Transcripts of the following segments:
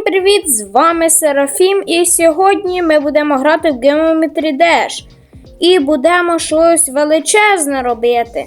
Всім привіт! З вами Серафім, і сьогодні ми будемо грати в Geometry Dash. І будемо щось величезне робити.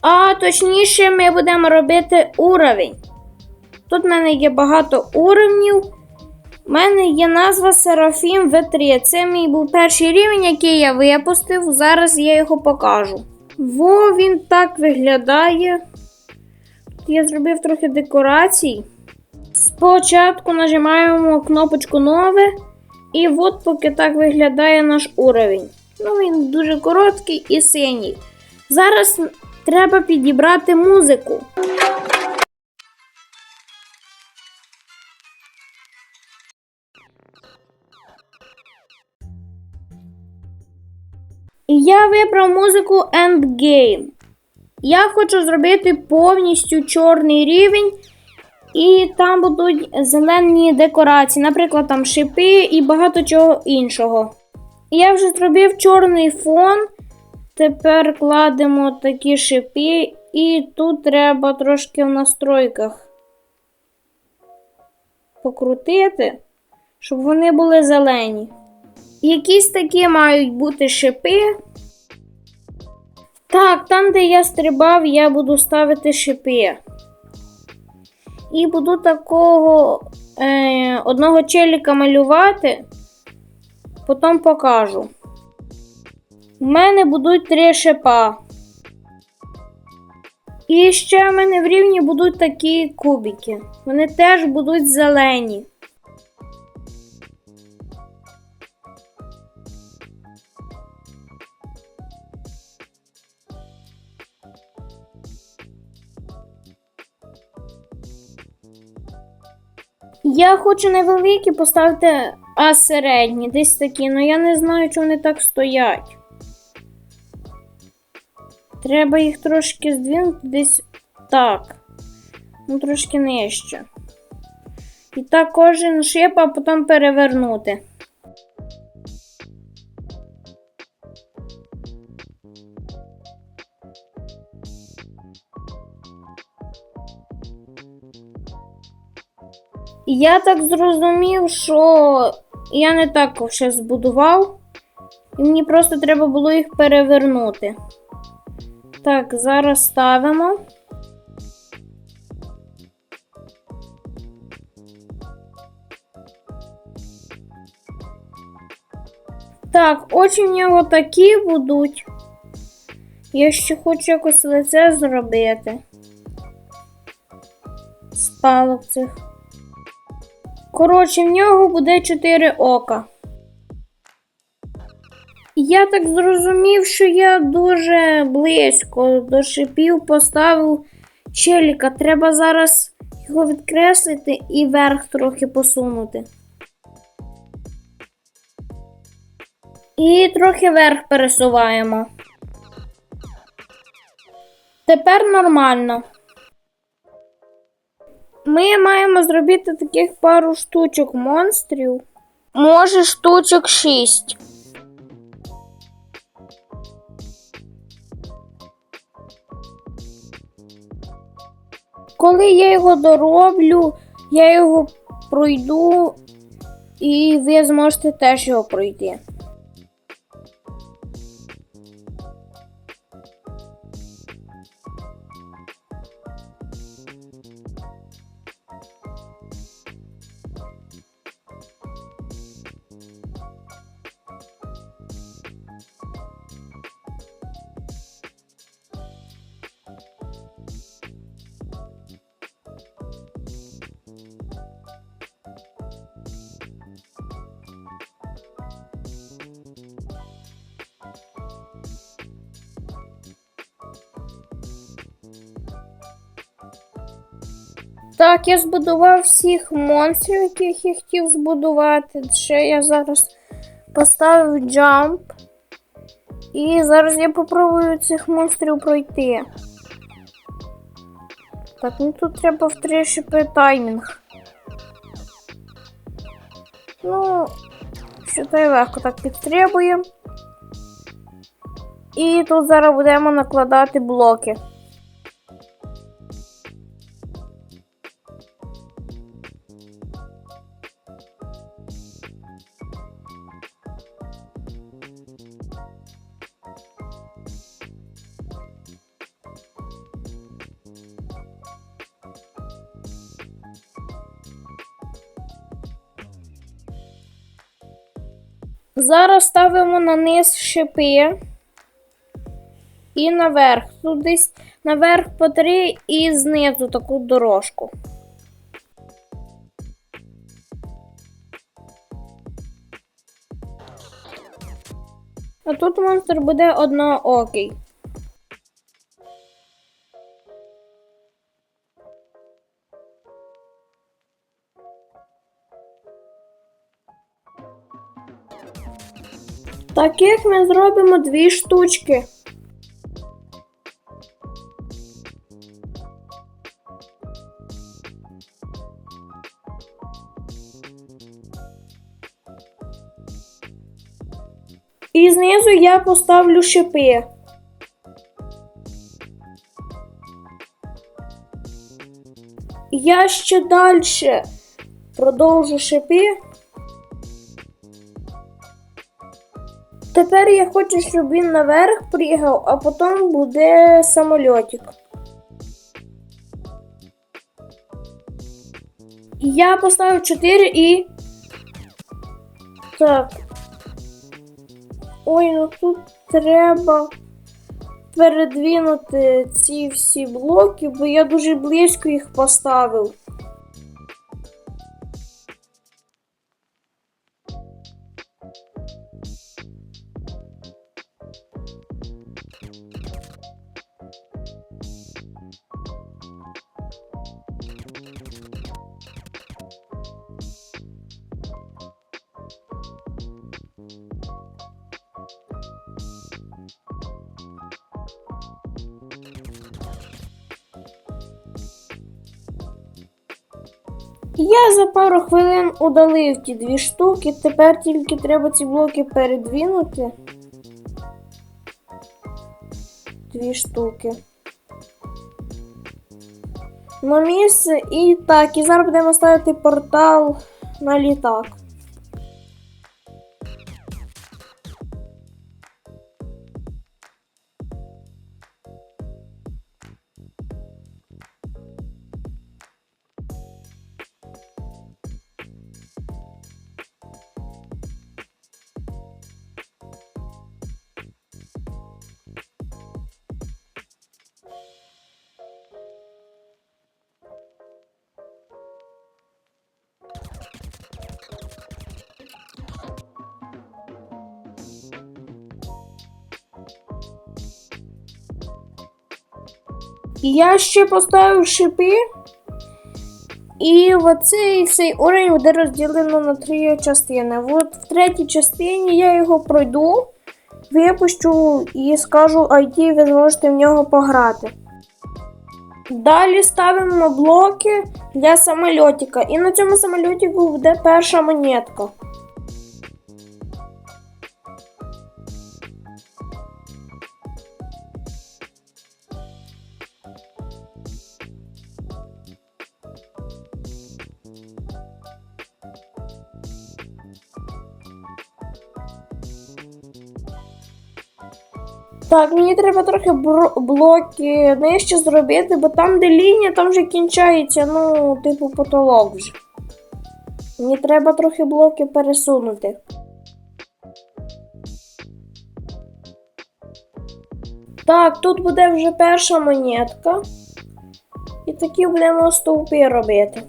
А точніше, ми будемо робити уровень. Тут в мене є багато уровнів. У мене є назва Серафім V3. Це мій був перший рівень, який я випустив. Зараз я його покажу. Во він так виглядає. Тут я зробив трохи декорацій. Спочатку нажимаємо кнопочку нове. І от поки так виглядає наш уровень. Ну, він дуже короткий і синій. Зараз треба підібрати музику. Я вибрав музику Endgame. Я хочу зробити повністю чорний рівень. І там будуть зелені декорації, наприклад, там шипи і багато чого іншого. Я вже зробив чорний фон. Тепер кладемо такі шипи, і тут треба трошки в настройках покрутити, щоб вони були зелені. Якісь такі мають бути шипи. Так, там, де я стрибав, я буду ставити шипи. І буду такого е, одного челіка малювати, потім покажу. У мене будуть три шипа. І ще в мене в рівні будуть такі кубики. Вони теж будуть зелені. Я хочу невеликі поставити, а середні, десь такі, але я не знаю, чому вони так стоять. Треба їх трошки здвинути десь так. Ну, трошки нижче. І так кожен шип, а потім перевернути. Я так зрозумів, що я не так ще збудував, і мені просто треба було їх перевернути. Так, зараз ставимо. Так, очі в нього такі будуть. Я ще хочу якось лице зробити. З цих. Коротше, в нього буде 4 ока. Я так зрозумів, що я дуже близько до шипів поставив челіка. Треба зараз його відкреслити і вверх трохи посунути. І трохи вверх пересуваємо. Тепер нормально. Ми маємо зробити таких пару штучок монстрів. Може, штучок 6. Коли я його дороблю, я його пройду, і ви зможете теж його пройти. Так, я збудував всіх монстрів, яких я хотів збудувати. Ще я зараз поставив джамп. І зараз я попробую цих монстрів пройти. Так, ну тут треба в три таймінг. Ну, що то легко так підстрибуємо. І тут зараз будемо накладати блоки. Зараз ставимо на низ шипи і наверх. Тут десь наверх по три і знизу таку дорожку. А тут монстр буде одноокий. Таких ми зробимо дві штучки. І знизу я поставлю шипи. Я ще далі продовжу шипи. Тепер я хочу, щоб він наверх пригав, а потім буде самольотик. Я поставив 4 і. Так. Ой, ну тут треба передвинути ці всі блоки, бо я дуже близько їх поставив. Я за пару хвилин удалив ті дві штуки, тепер тільки треба ці блоки передвинути. Дві штуки. На місце і так, і зараз будемо ставити портал на літак. Я ще поставив шипи. І оцей цей уровень буде розділено на три частини. От в третій частині я його пройду, випущу і скажу ID, ви зможете в нього пограти. Далі ставимо блоки для самольотика. І на цьому самольотику буде перша монетка. Так, мені треба трохи блоки нижче зробити, бо там, де лінія, там вже кінчається, ну, типу, потолок вже. Мені треба трохи блоки пересунути. Так, тут буде вже перша монетка. І такі будемо стовпи робити.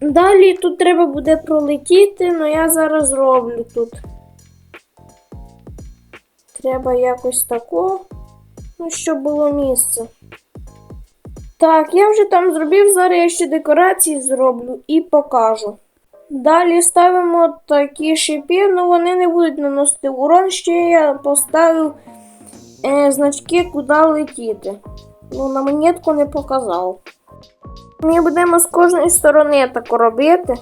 Далі тут треба буде пролетіти, але я зараз зроблю тут. Треба якось тако, ну, щоб було місце. Так, я вже там зробив, зараз я ще декорації зроблю і покажу. Далі ставимо такі шипи, ну вони не будуть наносити урон. Ще я поставив е, значки, куди летіти. Ну, на монетку не показав. Ми будемо з кожної сторони так робити.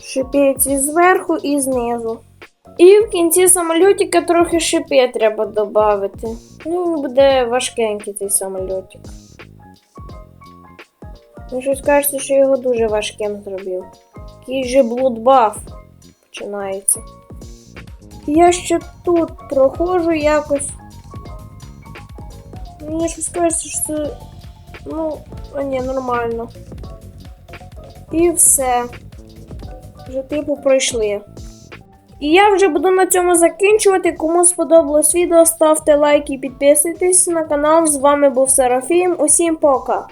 Шипи ці зверху і знизу. І в кінці самольотика трохи шипи треба додати. Ну, буде важкенький цей самольотик. Ну, щось кажеться, що його дуже важким зробив. Який же блудбаф починається. Я ще тут проходжу якось. Мені щось кажеться, що це. Ну, ні, нормально. І все. Вже типу пройшли. І я вже буду на цьому закінчувати. Кому сподобалось відео, ставте лайк і підписуйтесь на канал. З вами був Серафім. Усім пока!